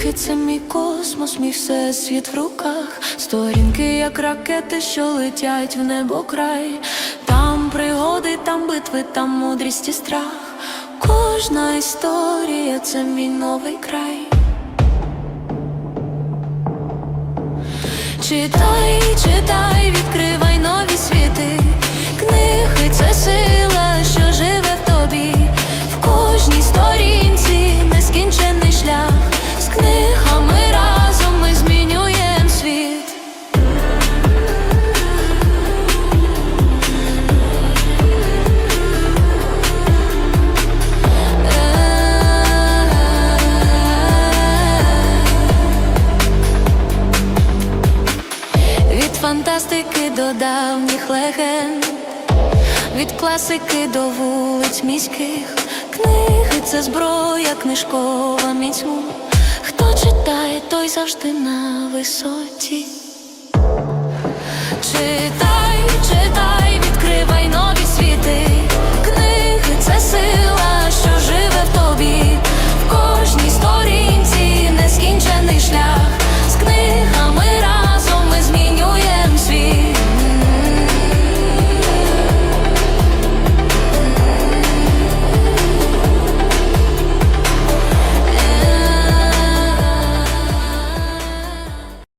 Книги це мій космос, мій всесвіт в руках. Сторінки, як ракети, що летять в небо край. Там пригоди, там битви, там мудрість і страх. Кожна історія це мій новий край. Читай, читай, відкривай нові світи. фантастики до давніх легенд, від класики до вулиць міських книги це зброя, книжкова міцю. Ну, хто читає, той завжди на висоті. Читай, читай, відкривай нові світи. Книги це сила, що живе в тобі. В кожній сторінці нескінчений шлях.